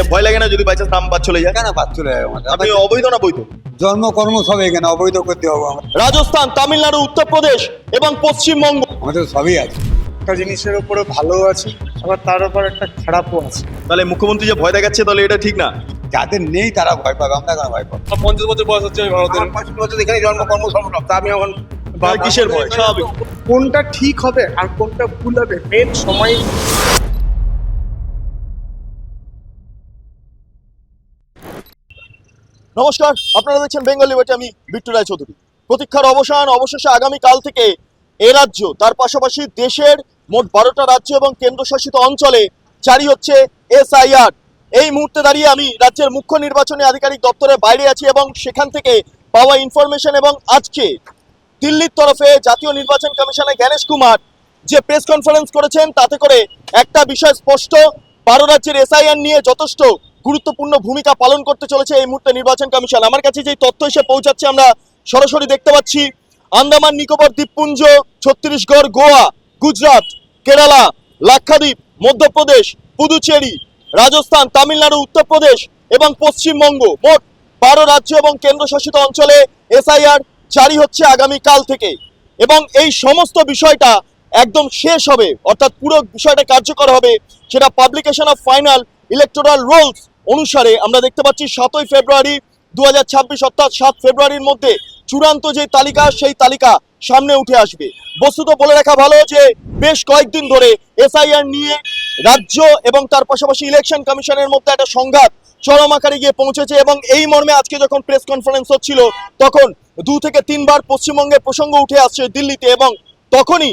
এ ভয় লাগে না যদি বাই চান্স নাম বাদ চলে যায়? কেন বাদ চলে আমাদের? আপনি অবৈধ না বৈধ? জন্ম কর্ম সব এখানে অবৈধ করতে হবে আমাদের। রাজস্থান তামিলনাড়ু উত্তরপ্রদেশ এবং পশ্চিমবঙ্গ। আমাদের সবই আছে। একটা জিনিসের উপরে ভালো আছে আবার তার উপর একটা খারাপও আছে। তাহলে মুখ্যমন্ত্রী যে ভয় দেখাচ্ছে তাহলে এটা ঠিক না? যাদের নেই তারা ভয় পাবে আমরা কেন ভয় পাবো? পঞ্চাশ বছর বয়স হচ্ছে ভারতের। পঁয়ষট্টি বছর এখানে জন্ম কর্ম সব তা আমি এখন কিসের ভয়? স্বাভাবিক। কোনটা ঠিক হবে আর কোনটা ভুল হবে মেন সময় নমস্কার, আপনারা দেখছেন বেঙ্গল লিবার্টি আমি বিট্টু রায় চৌধুরী প্রতীক্ষার অবসান অবশেষে আগামী কাল থেকে এ রাজ্য, তার পাশাপাশি দেশের মোট বারোটা রাজ্য এবং কেন্দ্রশাসিত অঞ্চলে জারি হচ্ছে এসআইআর। এই মুহূর্তে দাঁড়িয়ে আমি রাজ্যের মুখ্য নির্বাচনী আধিকারিক দপ্তরের বাইরে আছি এবং সেখান থেকে পাওয়া ইনফরমেশন এবং আজকে দিল্লির তরফে জাতীয় নির্বাচন কমিশনের জ্ঞানেশ কুমার যে প্রেস কনফারেন্স করেছেন, তাতে করে একটা বিষয় স্পষ্ট, বারো রাজ্যের এসআইআর নিয়ে যথেষ্ট গুরুত্বপূর্ণ ভূমিকা পালন করতে চলেছে এই মুহূর্তে নির্বাচন কমিশন। আমার কাছে যে তথ্য এসে পৌঁছাচ্ছে, আমরা সরাসরি দেখতে পাচ্ছি আন্দামান, নিকোবর, দ্বীপপুঞ্জ, ছত্তিশগড়, গোয়া, গুজরাট, কেরালা, লাক্ষাদ্বীপ, মধ্যপ্রদেশ, পুদুচেরি, রাজস্থান, তামিলনাড়ু, উত্তরপ্রদেশ এবং পশ্চিমবঙ্গ। মোট বারো রাজ্য এবং কেন্দ্রশাসিত অঞ্চলে এসআইআর জারি হচ্ছে আগামী কাল থেকে। এবং এই সমস্ত বিষয়টা একদম শেষ হবে, অর্থাৎ পুরো বিষয়টা কার্যকর হবে, সেটা publication of final electoral rolls অনুসারে আমরা দেখতে পাচ্ছি সাতই ফেব্রুয়ারি দু অর্থাৎ সাত ফেব্রুয়ারির মধ্যে চূড়ান্ত যে তালিকা, সেই তালিকা সামনে উঠে আসবে। বস্তুত বলে রাখা ভালো যে বেশ কয়েকদিন ধরে এসআইআর নিয়ে রাজ্য এবং তার পাশাপাশি ইলেকশন কমিশনের মধ্যে একটা সংঘাত চরম আকারে গিয়ে পৌঁছেছে এবং এই মর্মে আজকে যখন প্রেস কনফারেন্স হচ্ছিল, তখন দু থেকে তিনবার পশ্চিমবঙ্গের প্রসঙ্গ উঠে আসছে দিল্লিতে এবং তখনই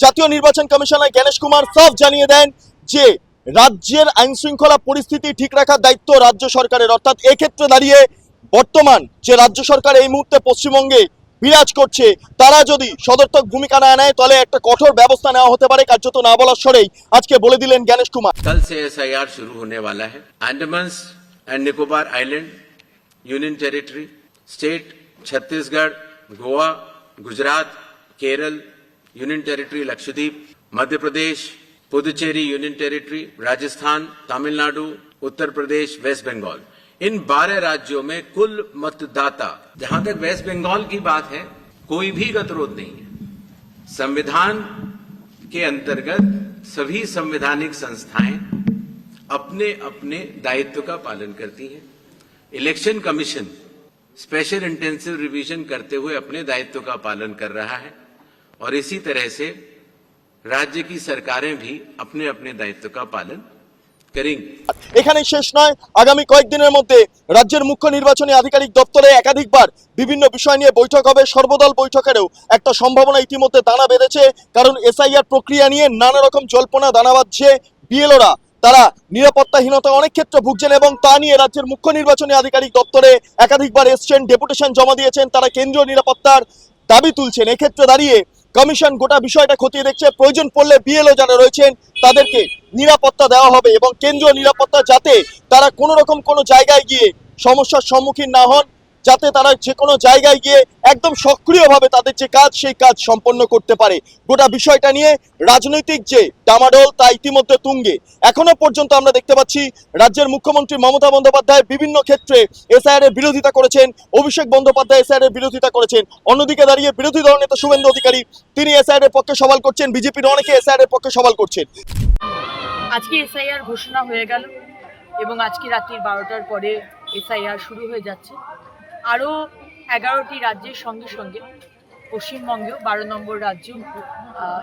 জাতীয় নির্বাচন কমিশনার জ্ঞানেশ কুমার সাফ জানিয়ে দেন যে রাজ্যের আইন শৃঙ্খলা পরিস্থিতি ঠিক রাখার দায়িত্ব রাজ্য সরকারের অর্থাৎ এক্ষেত্রে দাঁড়িয়ে বর্তমান যে রাজ্য সরকার এই মুহূর্তে পশ্চিমবঙ্গে বিরাজ করছে তারা যদি সদর্থক ভূমিকা না নেয় তাহলে একটা কঠোর ব্যবস্থা নেওয়া হতে পারে কার্যত না বলার স্বরেই আজকে বলে দিলেন জ্ঞানেশ কুমার कल से एसआईआर शुरू होने वाला है Andaman and Nicobar island union territory state Chhattisgarh Goa Gujarat Kerala union territory Lakshadweep Madhya Pradesh Puducherry union territory Rajasthan Tamil Nadu Uttar Pradesh west Bengal इन बारह राज्यों में कुल मतदाता, जहाँ तक वेस्ट बंगाल की बात है, कोई भी गतिरोध नहीं है। संविधान के अंतर्गत सभी संवैधानिक संस्थाएँ अपने अपने दायित्व का पालन करती हैं। Election commission special intensive revision करते हुए अपने दायित्व का पालन कर रहा है और इसी तरह से राज्य की सरकारें भी अपने अपने दायित्व का पालन करेंगी এখানেই শেষ নয় আগামী কয়েকদিনের মধ্যে রাজ্যের মুখ্য নির্বাচনী আধিকারিক দপ্তরে একাধিকবার বিভিন্ন বিষয় নিয়ে বৈঠক হবে সর্বদল বৈঠকেরও একটা সম্ভাবনা ইতিমধ্যে দানা বেঁধেছে কারণ এসআইআর প্রক্রিয়া নিয়ে নানা রকম জল্পনা দানা বাঁধছে বিএলওরা তারা নিরাপত্তাহীনতা অনেক ক্ষেত্রে ভুগছেন এবং তা নিয়ে রাজ্যের মুখ্য নির্বাচনী আধিকারিক দপ্তরে একাধিকবার এসছেন ডেপুটেশন জমা দিয়েছেন তারা কেন্দ্রীয় নিরাপত্তার দাবি তুলছেন এক্ষেত্রে দাঁড়িয়ে কমিশন গোটা বিষয়টা খতিয়ে দেখছে। প্রয়োজন পড়লে বিএলও যারা রয়েছেন, তাদেরকে নিরাপত্তা দেওয়া হবে এবং কেন্দ্রীয় নিরাপত্তা যাতে তারা কোনো রকম কোনো জায়গায় গিয়ে সমস্যার সম্মুখীন না হন। যাতে তারা যে কোনো জায়গায় গিয়ে একদম সক্রিয়ভাবে তাদের যে কাজ, সেই কাজ সম্পন্ন করতে পারে। গোটা বিষয়টা নিয়ে রাজনৈতিক যে ডামাডোল, তা ইতিমধ্যে তুঙ্গে। এখনও পর্যন্ত আমরা দেখতে পাচ্ছি রাজ্যের মুখ্যমন্ত্রী মমতা বন্দ্যোপাধ্যায় বিভিন্ন ক্ষেত্রে এসআইআর এর বিরোধিতা করেছেন। অভিষেক বন্দ্যোপাধ্যায় এসআইআর এর বিরোধিতা করেছেন। অন্যদিকে দাঁড়িয়ে বিরোধী দল নেতা শুভেন্দু অধিকারী, তিনি এসআইআর এর পক্ষে সওয়াল করছেন। বিজেপির অনেকে এসআইআর এর পক্ষে সওয়াল করছেন। আজকে এসআইআর ঘোষণা হয়ে গেল এবং আজকে রাত্রির বারোটার পরে এসআইআর শুরু হয়ে যাচ্ছে। আরও এগারোটি রাজ্যের সঙ্গে সঙ্গে পশ্চিমবঙ্গেও বারো নম্বর রাজ্য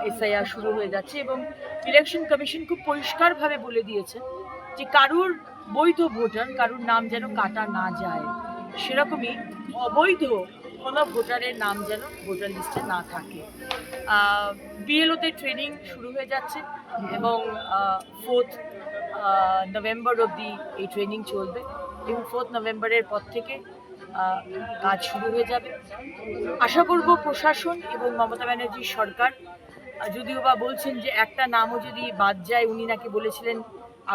এসআইআর শুরু হয়ে যাচ্ছে এবং ইলেকশন কমিশন খুব পরিষ্কারভাবে বলে দিয়েছে যে কারুর বৈধ ভোটার, কারুর নাম যেন কাটা না যায়। সেরকমই অবৈধ কোনো ভোটারের নাম যেন ভোটার লিস্টে না থাকে। বিএলওতে ট্রেনিং শুরু হয়ে যাচ্ছে এবং ফোর্থ নভেম্বর অবধি এই ট্রেনিং চলবে। এবং ফোর্থ নভেম্বরের পর থেকে কাজ শুরু হয়ে যাবে। আশা করব প্রশাসন এবং মমতা ব্যানার্জির সরকার যদিও বা বলছেন যে একটা নামও যদি বাদ যায়, উনি নাকি বলেছিলেন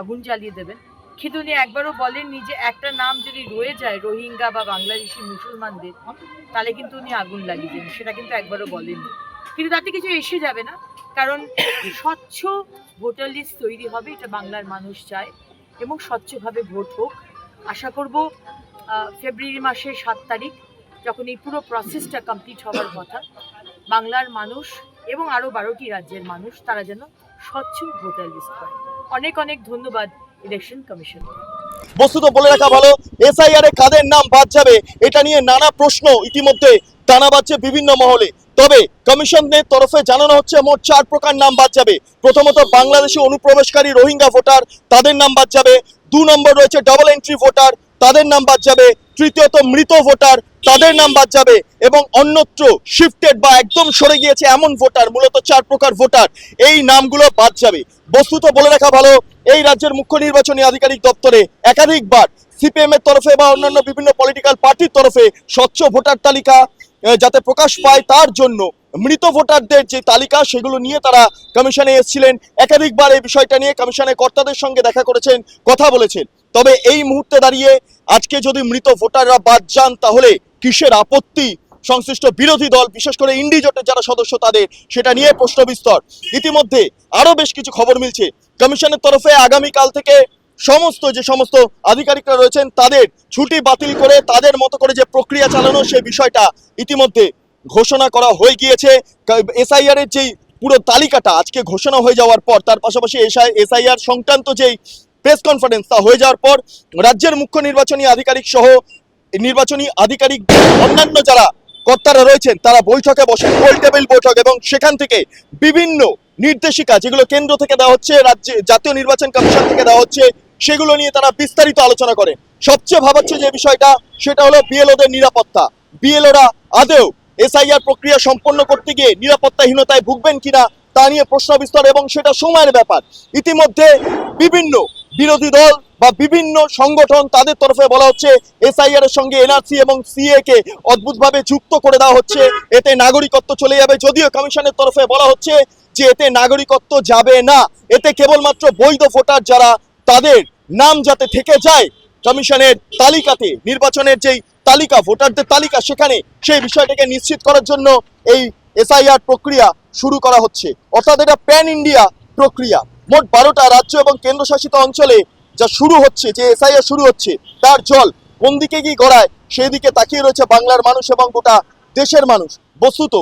আগুন জ্বালিয়ে দেবেন। কিন্তু উনি একবারও বলেননি যে একটা নাম যদি রয়ে যায় রোহিঙ্গা বা বাংলাদেশি মুসলমানদের, তাহলে কিন্তু উনি আগুন লাগিয়ে দেন সেটা কিন্তু একবারও বলেননি। কিন্তু তাতে কিছু এসে যাবে না, কারণ স্বচ্ছ ভোটার লিস্ট তৈরি হবে, এটা বাংলার মানুষ চায়, এবং স্বচ্ছভাবে ভোট হোক। আশা করব ফেব্রুয়ারি মাসের সাত তারিখ, যখন এই পুরো প্রসেসটা কমপ্লিট হওয়ার কথা, বাংলার মানুষ এবং আরও বারোটি রাজ্যের মানুষ, তারা যেন স্বচ্ছ ভোটার লিস্ট পায়। অনেক অনেক ধন্যবাদ ইলেকশন কমিশনকে বস্তুত বলে রাখা ভালো এসআইআর এ কাদের নাম বাদ যাবে, এটা নিয়ে নানা প্রশ্ন ইতিমধ্যে টানা বাজছে বিভিন্ন মহলে। তবে কমিশনের তরফে জানানো হচ্ছে, মোট চার প্রকার নাম বাদ যাবে। প্রথমত, বাংলাদেশি অনুপ্রবেশকারী রোহিঙ্গা ভোটার, তাদের নাম বাদ যাবে। দু নম্বর রয়েছে ডাবল এন্ট্রি ভোটার তাদের নাম বাদ যাবে তৃতীয়ত মৃত ভোটার, তাদের নাম বাদ যাবে এবং অন্যত্র শিফটেড বা একদম সরে গিয়েছে এমন ভোটার, মূলত চার প্রকার ভোটার, এই নামগুলো বাদ যাবে। বস্তুত বলে রাখা ভালো, এই রাজ্যের মুখ্য নির্বাচনী আধিকারিক দপ্তরে একাধিকবার সিপিএম এর তরফে বা অন্যান্য বিভিন্ন পলিটিক্যাল পার্টির তরফে স্বচ্ছ ভোটার তালিকা যাতে প্রকাশ পায় তার জন্য মৃত ভোটারদের যে তালিকা, সেগুলো নিয়ে তারা কমিশনে এসেছিলেন। একাধিকবার এই বিষয়টা নিয়ে কমিশনের কর্তাদের সঙ্গে দেখা করেছেন, কথা বলেছেন। তবে এই মুহূর্তে দাঁড়িয়ে আজকে যদি মৃত ভোটাররা বাদ যান, তাহলে কিসের আপত্তি? সংশ্লিষ্ট বিরোধী দল, বিশেষ করে ইন্ডি জোটের যারা সদস্য, তাদের সেটা নিয়ে প্রশ্ন বিস্তর ইতিমধ্যে আরও বেশ কিছু খবর মিলছে। কমিশনের তরফে আগামীকাল থেকে সমস্ত যে সমস্ত আধিকারিকরা রয়েছেন, তাদের ছুটি বাতিল করে, তাদের মতো করে যে প্রক্রিয়া চালানো সেই বিষয়টা ইতিমধ্যে ঘোষণা করা হয়ে গিয়েছে। এসআইআর এর যেই পুরো তালিকাটা আজকে ঘোষণা হয়ে যাওয়ার পর, তার পাশাপাশি এসআইআর সংক্রান্ত যেই প্রেস কনফারেন্স তা হয়ে যাওয়ার পর রাজ্যের মুখ্য নির্বাচনী আধিকারিক সহ নির্বাচনী আধিকারিক অন্যান্য যারা কর্তারা রয়েছেন, তারা বৈঠকে বসেন গোল টেবিল বৈঠক এবং সেখান থেকে বিভিন্ন নির্দেশিকা যেগুলো কেন্দ্র থেকে দেওয়া হচ্ছে, রাজ্যে জাতীয় নির্বাচন কমিশন থেকে দেওয়া হচ্ছে, সেগুলো নিয়ে তারা বিস্তারিত আলোচনা করেন। সবচেয়ে ভাবাচ্ছে যে বিষয়টা, সেটা হলো বিএলওদের নিরাপত্তা। বিএলওরা আদেও এসআইআর প্রক্রিয়া সম্পন্ন করতে গিয়ে নিরাপত্তাহীনতায় ভুগবেন কিনা, তা নিয়ে প্রশ্ন বিস্তর এবং সেটা সময়ের ব্যাপার। ইতিমধ্যে বিভিন্ন বিরোধী দল বা বিভিন্ন সংগঠন তাদের তরফে বলা হচ্ছে এসআইআর এর সঙ্গে এনআরসি এবং সিএ কে অদ্ভুতভাবে যুক্ত করে দেওয়া হচ্ছে। এতে নাগরিকত্ব চলে যাবে। যদিও কমিশনের তরফে বলা হচ্ছে যে এতে নাগরিকত্ব যাবে না। এতে কেবলমাত্র বৈধ ভোটার যারা, তাদের নাম যাতে থেকে যায় কমিশনের তালিকাতে, নির্বাচনের যেই তালিকা, ভোটারদের তালিকা, সেখানে সেই বিষয়টাকে নিশ্চিত করার জন্য এই এসআইআর প্রক্রিয়া শুরু করা হচ্ছে। অর্থাৎ এটা প্যান ইন্ডিয়া প্রক্রিয়া। মোট বারোটা রাজ্য এবং কেন্দ্রশাসিত অঞ্চলে যা শুরু হচ্ছে, যে এসআইআর শুরু হচ্ছে, তার জল কোন দিকে গিয়ে গড়ায়, সেই দিকে তাকিয়ে রয়েছে বাংলার মানুষ এবং গোটা দেশের মানুষ। বস্তুত,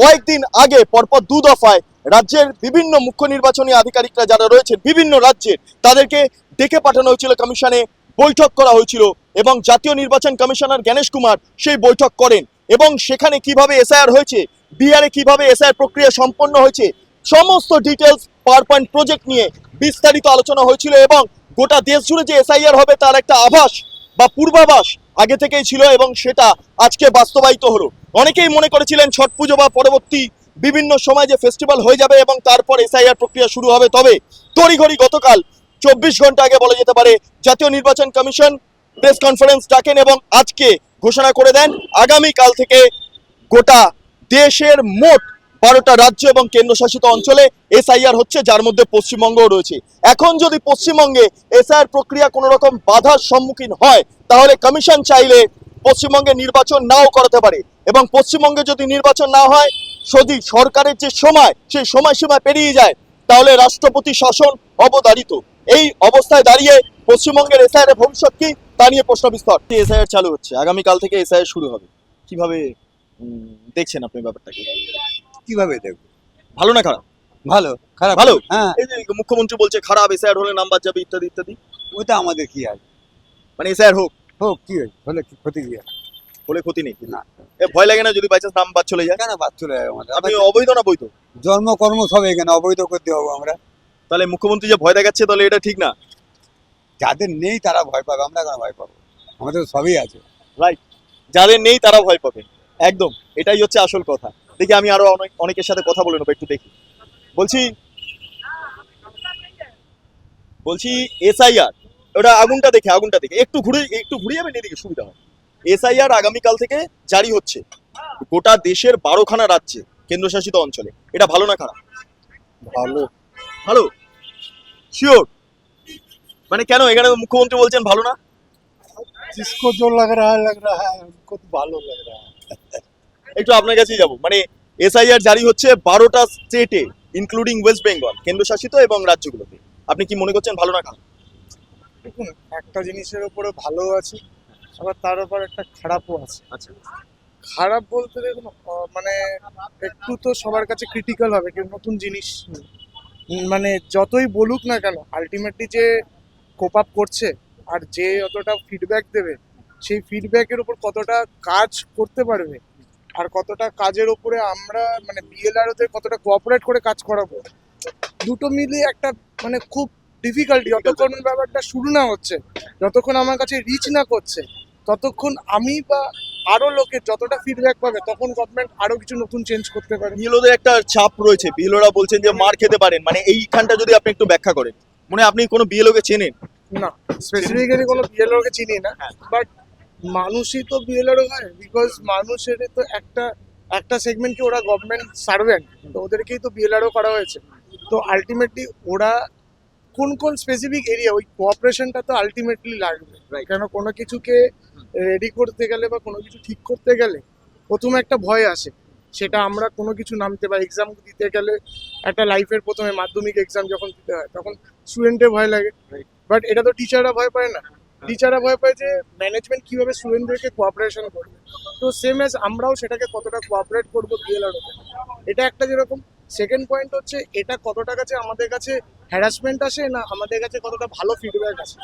কয়েকদিন আগে, পরপর দু দফায় রাজ্যের বিভিন্ন মুখ্য নির্বাচনী আধিকারিকরা যারা রয়েছেন বিভিন্ন রাজ্যের, তাদেরকে ডেকে পাঠানো হয়েছিল, কমিশনে বৈঠক করা হয়েছিল এবং জাতীয় নির্বাচন কমিশনার জ্ঞানেশ কুমার সেই বৈঠক করেন এবং সেখানে কীভাবে এসআইআর হয়েছে বিহারে কীভাবে এসআইআর প্রক্রিয়া সম্পন্ন হয়েছে সমস্ত ডিটেলস পাওয়ার পয়েন্ট প্রজেক্ট নিয়ে বিস্তারিত আলোচনা হয়েছিল এবং গোটা দেশ জুড়ে যে এসআইআর হবে তার একটা আভাস বা পূর্বাভাস আগে থেকেই ছিল এবং সেটা আজকে বাস্তবায়িত হলো। অনেকেই মনে করেছিলেন ছট পুজো বা পরবর্তী বিভিন্ন সময় যে ফেস্টিভ্যাল হয়ে যাবে এবং তারপর এসআইআর প্রক্রিয়া শুরু হবে। তবে তড়িঘড়ি গতকাল চব্বিশ ঘণ্টা আগে বলা যেতে পারে জাতীয় নির্বাচন কমিশন প্রেস কনফারেন্স ডাকেন এবং আজকে ঘোষণা করে দেন। আগামী কাল থেকে গোটা দেশের মোট বারোটা রাজ্য এবং কেন্দ্রশাসিত অঞ্চলে এসআইআর হচ্ছে, যার মধ্যে পশ্চিমবঙ্গও রয়েছে। এখন যদি পশ্চিমবঙ্গে এসআইআর প্রক্রিয়া কোনো রকম বাধার সম্মুখীন হয়, তাহলে কমিশন চাইলে পশ্চিমবঙ্গে নির্বাচন নাও করাতে পারে এবং পশ্চিমবঙ্গে যদি নির্বাচন না হয়, যদি সরকারের যে সময়, সেই সময়সীমা পেরিয়ে যায়, তাহলে রাষ্ট্রপতি শাসন অবধারিত। এই অবস্থায় দাঁড়িয়ে পশ্চিমবঙ্গের এসআইআর এর ভবিষ্যৎ কি, তা নিয়ে প্রশ্ন বিস্তর। এসআইআর চালু হচ্ছে, আগামীকাল থেকে এসআইআর শুরু হবে। কীভাবে দেখছেন আপনি ব্যাপারটাকে? কীভাবে দেখব? ভালো না খারাপ? ভালো খারাপ ভালো? হ্যাঁ। এই যে মুখ্যমন্ত্রী বলছে খারাপ এসআইআর হলে নাম্বার যাবে ইত্যাদি ইত্যাদি। ওটা আমাদের কি আছে মানে এসআইআর হোক। হোক কি হলে কি ক্ষতি কি হলে ক্ষতি নেই। না। এ ভয় লাগে না যদি বাই চান্স নাম বাদ চলে যায়। কেন বাদ চলে যাবে আমাদের? আপনি অবৈধ না বৈধ? জন্ম কর্ম সব এখানে অবৈধ করতে হবে আমরা। তাহলে মুখ্যমন্ত্রী যে ভয় দেখাচ্ছে তাহলে এটা ঠিক না? যাদের নেই তারা ভয় পাবে। আমরা কেন ভয় পাবো? আমাদের সবই আছে। রাইট যাদের নেই তারা ভয় পাবে। একদম। এটাই হচ্ছে আসল কথা। দেখি আমি আরও অনেক অনেকের সাথে কথা বলে নেব একটু দেখি। বলছি বলছি এসআইআর ওটা আগুনটা দেখে আগুনটা দেখে। একটু ঘুরে একটু ঘুরিয়ে যাবেন এদিকে সুবিধা হয় এসআইআর আগামীকাল থেকে জারি হচ্ছে। গোটা দেশের বারোখানা রাজ্যে কেন্দ্রশাসিত অঞ্চলে। এটা ভালো না খারাপ? ভালো। ভালো? শিওর মানে কেন এখানে মুখ্যমন্ত্রী বলছেন ভালো না? জোর লাগ রা লাগ রা হ্যাঁ ভালো লাগ রা একটু আপনার কাছেই যাব। মানে এসআইআর জারি হচ্ছে বারোটা স্টেটে ইনক্লুডিং ওয়েস্ট বেঙ্গল কেন্দ্রশাসিত এবং রাজ্যগুলোতে। আপনি কি মনে করছেন ভালো না খারাপ? দেখুন একটা জিনিসের উপরে ভালো আছে আবার তার উপর একটা খারাপও আছে। আচ্ছা। খারাপ বলতে দেখুন মানে একটু তো সবার কাছে ক্রিটিক্যাল হবে কেউ নতুন জিনিস মানে যতই বলুক না কেন আলটিমেটলি যে কোপ আপ করছে আর যে অতটা ফিডব্যাক দেবে সেই ফিডব্যাকের উপর কতটা কাজ করতে পারবে আর কতটা কাজের উপরে আমরা মানে বিএলআরওদের কতটা কোঅপারেট করে কাজ করাবো? দুটো মিলিয়ে একটা মানে খুব ডিফিকাল্টি যতক্ষণ ব্যাপারটা শুরু না হচ্ছে যতক্ষণ আমার কাছে রিচ না করছে ততক্ষণ আমি বা আরও লোকের যতটা ফিডব্যাক পাবে তখন গভর্নমেন্ট আরও কিছু নতুন চেঞ্জ করতে পারে। বিএলওদের একটা চাপ রয়েছে। বিএলওরা বলছেন যে মার খেতে পারেন। মানে এইখানটা যদি আপনি একটু ব্যাখ্যা করেন। মনে আপনি কোনো বিএলওকে চেনেন? না স্পেসিফিক্যালি কোনো বিএলআর কে চিনি না হ্যাঁ। বাট মানুষই তো বিএলআর হয় বিকজ মানুষের তো একটা একটা সেগমেন্টকে ওরা গভর্নমেন্ট সার্ভেন্ট তো ওদেরকেই তো বিএলআরও করা হয়েছে। তো আলটিমেটলি ওরা কোন কোন স্পেসিফিক এরিয়া ওই কোঅপারেশনটা তো আলটিমেটলি লাগবে. কেন কোনো কিছুকে রেডি করতে গেলে বা কোনো কিছু ঠিক করতে গেলে প্রথমে একটা ভয় আসে। সেটা আমরা কোনো কিছু নামতে বা এক্সাম দিতে গেলে একটা লাইফের প্রথমে মাধ্যমিক এক্সাম যখন দিতে হয় তখন স্টুডেন্টের ভয় লাগে। বাট এটা তো টিচাররা ভয় পায় না। টিচাররা ভয় পায় যে ম্যানেজমেন্ট কীভাবে স্টুডেন্টদেরকে কোঅপারেশন করবে। তো সেম এজ আমরাও সেটাকে কতটা কোঅপারেট করব বিএলআর এটা একটা যেরকম। সেকেন্ড পয়েন্ট হচ্ছে এটা কতটা কাছে আমাদের কাছে হ্যারাসমেন্ট আসে না আমাদের কাছে কতটা ভালো ফিডব্যাক আসে।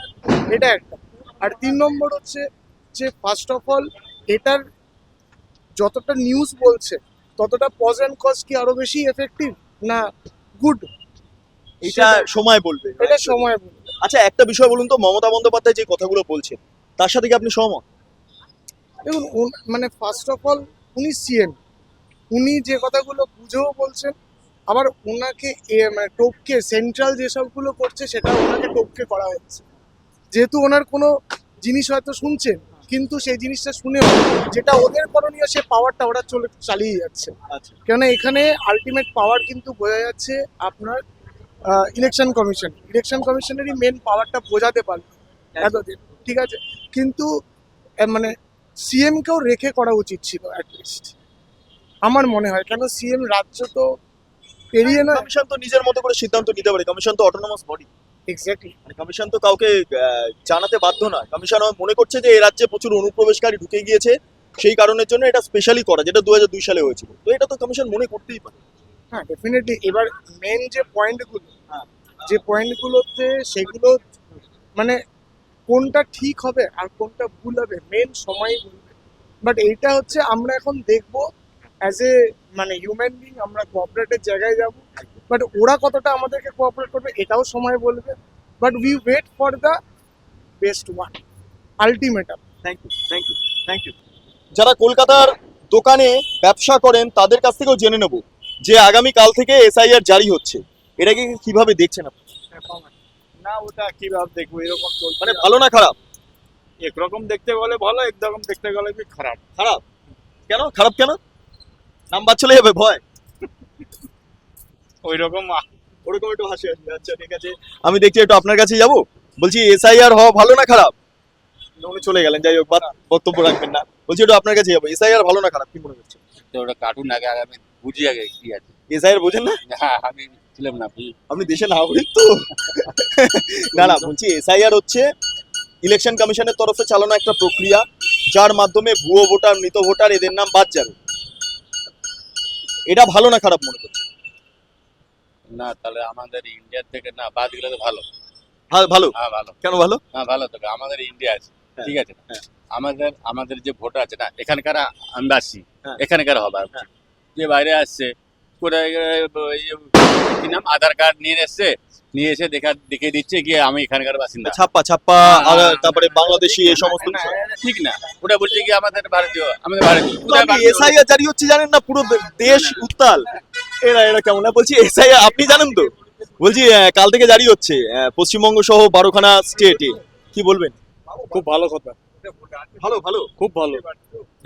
এটা একটা। আর তিন নম্বর হচ্ছে যে ফার্স্ট অফ অল এটার যতটা নিউজ বলছে ততটা পজ অ্যান্ড কজ কি আরও বেশি এফেক্টিভ না গুড এটা সময় বলবে। এটা সময় বলবে। আচ্ছা একটা বিষয় বলুন তো মমতা বন্দ্যোপাধ্যায় যে কথাগুলো বলছেন তার সাথে কি আপনি সহমত? দেখুন উন- মানে ফার্স্ট অফ অল উনি সিএম উনি যে কথাগুলো বুঝেও বলছেন আবার ওনাকে মানে টোপকে সেন্ট্রাল যেসবগুলো করছে সেটা ওনাকে টোপকে করা হচ্ছে। যেহেতু ওনার কোনো জিনিস হয়তো শুনছেন কিন্তু সেই জিনিসটা শুনেও যেটা ওদের করণীয় সে পাওয়ারটা ওরা চলে চালিয়ে যাচ্ছে। আচ্ছা। কেন এখানে আলটিমেট পাওয়ার কিন্তু বোঝা যাচ্ছে আপনার ইলেকশন কমিশন ইলেকশন কমিশনেরই মেন পাওয়ারটা বোঝাতে পারবে এতদিন ঠিক আছে? কিন্তু মানে সিএমকেও রেখে করা উচিত ছিল অ্যাটলিস্ট আমার মনে হয় কেন সিএম রাজ্য তো পেরিয়ে না কমিশন তো নিজের মতো করে সিদ্ধান্ত নিতে পারে। কমিশন তো অটোনমাস বডি এক্স্যাক্টলি মানে কমিশন তো কাউকে জানাতে বাধ্য না কমিশন মনে করছে যে এই রাজ্যে প্রচুর অনুপ্রবেশকারী ঢুকে গিয়েছে। সেই কারণের জন্য এটা স্পেশালি করা যেটা দু দুই সালে হয়েছিল। তো এটা তো কমিশন মনে করতেই পারে। হ্যাঁ ডেফিনেটলি এবার মেন যে পয়েন্টগুলো হ্যাঁ। যে পয়েন্টগুলোতে সেগুলো মানে কোনটা ঠিক হবে আর কোনটা ভুল হবে মেন সময়ই বলবে। বাট এইটা হচ্ছে আমরা এখন দেখব অ্যাজ এ মানে হিউম্যান বিং আমরা কোঅপারেটের জায়গায় যাব। বাট ওরা কতটা আমাদেরকে কোঅপারেট করবে এটাও সময় বলবে। But we wait for the best one ultimatum thank you thank you thank you যারা কলকাতার দোকানে ব্যবসা করেন তাদের কাছ থেকেও জেনে নেব। যে আগামী কাল থেকে এসআইআর জারি হচ্ছে। এটাকে কীভাবে দেখছেন আপনি? না ওটা কীভাবে দেখব? এরকম চলছে। মানে ভালো না খারাপ? একরকম দেখতে গেলে ভালো একরকম দেখতে গেলে কি খারাপ? খারাপ? কেন? খারাপ কেন? নাম্বার চলে যাবে ভয়। ওই রকম ওরকম একটু হাসি আসবে আচ্ছা ঠিক আছে। আমি দেখছি একটু আপনার কাছে যাব। বলছি এসআইআর হওয়া ভালো না খারাপ? উনি চলে গেলেন যাই হোক বক্তব্য রাখবেন না। বলছি একটু আপনার কাছে যাব। এসআইআর ভালো না খারাপ কি মনে তো ওটা কার্টুন আগে আগে আমি বুঝি আগে কি আছে এসআইআর বোঝেন না? হ্যাঁ আমি ছিলাম না আপনি দেশে নাগরিক তো। না না বলছি এসআইআর হচ্ছে ইলেকশন কমিশনের তরফে চালানো একটা প্রক্রিয়া যার মাধ্যমে ভুয়ো ভোটার মৃত ভোটার এদের নাম বাদ যাবে। এটা ভালো না খারাপ মনে করছে না তাহলে আমাদের ইন্ডিয়ার থেকে না বাদ গেলে তো ভালো। ভা- ভালো? হ্যাঁ ভালো। কেন ভালো? হ্যাঁ ভালো তো আমাদের ইন্ডিয়া আছে হ্যাঁ, ঠিক আছে হ্যাঁ। আমাদের আমাদের যে ভোটার আছে না এখানকার হ্যাঁ। এখানকার হবে। যে বাইরে আসছে কোথায় কি নাম? আধার কার্ড নিয়ে এসছে নিয়ে এসে দেখা দেখিয়ে দিচ্ছে কি আমি এখানকার বাসিন্দা। ছাপ্পা ছাপ্পা হ্যাঁ, হ্যাঁ, তারপরে হ্যাঁ, বাংলাদেশি এই সমস্ত ঠিক না। ওটা বলছে কি আমাদের ভারতীয় আমাদের ভারতীয় এসআইআর জারি হচ্ছে জানেন না? পুরো দেশ উত্তাল। এরা এরা কেমন? না বলছি এসআইআর আপনি জানেন তো? বলছি কাল থেকে জারি হচ্ছে আহ, পশ্চিমবঙ্গ সহ বারোখানা স্টেটে কি বলবেন? খুব ভালো কথা। ভালো ভালো। খুব ভালো।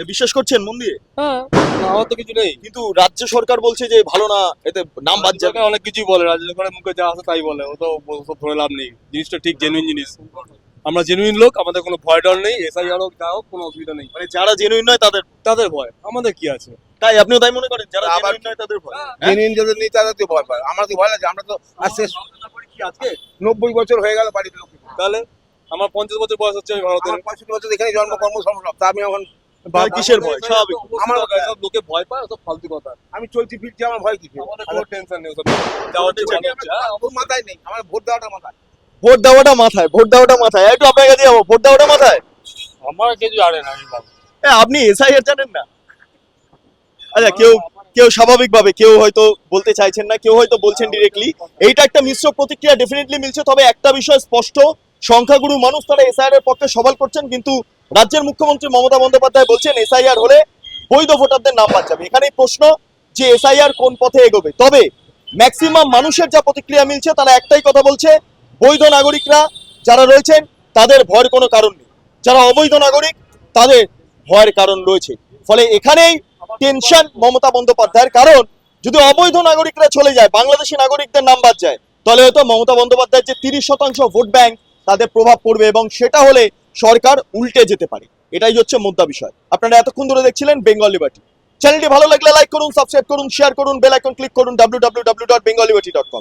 বিশ্বাস করছেন মন দিয়ে? হ্যাঁ। আমার তো কিছু নেই। কিন্তু রাজ্য সরকার বলছে যে ভালো না এতে নাম বাদ যাবে। অনেক কিছুই বলে রাজ্য সরকারের মুখে যা আছে তাই বলে ও তো ধরে লাভ নেই। জিনিসটা ঠিক জেনুইন জিনিস। আমরা জেনুইন লোক আমাদের কোনো ভয় ডর নেই এসআই হোক যা হোক কোনো অসুবিধা নেই। মানে যারা জেনুইন নয় তাদের তাদের ভয়। আমাদের কি আছে? তাই আপনিও তাই মনে করেন? যারা আবার- জেনুইন নয় তাদের ভয়। হ্যাঁ? জেনুইন যাদের নেই তাদের তো ভয় পায় আমরা তো ভয় লাগে আমরা তো আর শেষ নব্বই বছর হয়ে গেল বাড়ির লোক। তাহলে? আমার পঞ্চাশ বছর বয়স হচ্ছে আমি ভারতের। আমার পঁয়ষট্টি বছর এখানে জন্ম কর্মসংস্থান তা আমি এখন ভয় কিসের ভয়? স্বাভাবিক। আমার- আমার সব লোকে ভয় পায় সব ফালতু কথা। আমি চলছি ফিরছি আমার ভয় কিছু আমাদের কোনো টেনশন নেই ওসব যাওয়ার তো ভালো হচ্ছে ওর মাথায় নেই আমার ভোট দেওয়াটা মাথায়। ভোট দেওয়াটা মাথায় ভোট দেওয়াটা মাথায়। একটু আপনার কাছে যাব ভোট দেওয়াটা মাথায়? আমার কিছু জানে না আমি বাবু। আপনি এসআইআর জানেন না? আচ্ছা কেউ কেউ স্বাভাবিকভাবে কেউ হয়তো বলতে চাইছেন না কেউ হয়তো বলছেন ডিরেক্টলি এইটা একটা মিশ্র প্রতিক্রিয়া ডেফিনেটলি মিলছে তবে একটা বিষয় স্পষ্ট সংখ্যাগুরু মানুষ তারা এসআইআর এর পক্ষে সবাল করছেন, কিন্তু রাজ্যের মুখ্যমন্ত্রী মমতা বন্দ্যোপাধ্যায় বলছেন, এসআইআর হলে বৈধ ভোটারদের নাম বাদ যাবে এখানেই প্রশ্ন যে এসআইআর কোন পথে এগোবে। তবে ম্যাক্সিমাম মানুষের যা প্রতিক্রিয়া মিলছে, তারা একটাই কথা বলছে, বৈধ নাগরিকরা যারা রয়েছেন, তাদের ভয়ের কোনো কারণ নেই। যারা অবৈধ নাগরিক, তাদের ভয়ের কারণ রয়েছে। ফলে এখানেই টেনশন মমতা বন্দ্যোপাধ্যায়ের। কারণ, যদি অবৈধ নাগরিকরা চলে যায়, বাংলাদেশি নাগরিকদের নাম বাদ যায়, তাহলে হয়তো মমতা বন্দ্যোপাধ্যায়ের যে তিরিশ শতাংশ ভোট ব্যাংক তাদের প্রভাব পড়বে এবং সেটা হলে সরকার উল্টে যেতে পারে। এটাই হচ্ছে মুদ্রা বিষয়। আপনারা এতক্ষণ ধরে দেখছিলেন বেঙ্গল লিবার্টি চ্যানেলটি ভালো লাগলে লাইক করুন সাবস্ক্রাইব করুন শেয়ার করুন বেল আইকন ক্লিক করুন ডাব্লিউ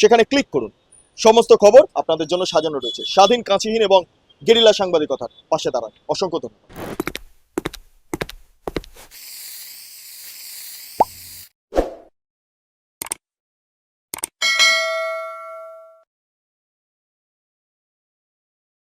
সেখানে ক্লিক করুন। সমস্ত খবর আপনাদের জন্য সাজানো রয়েছে। স্বাধীন কাঁচিহীন এবং গেরিলা সাংবাদিকতার পাশে দাঁড়ান। অসংখ্য ধন্যবাদ।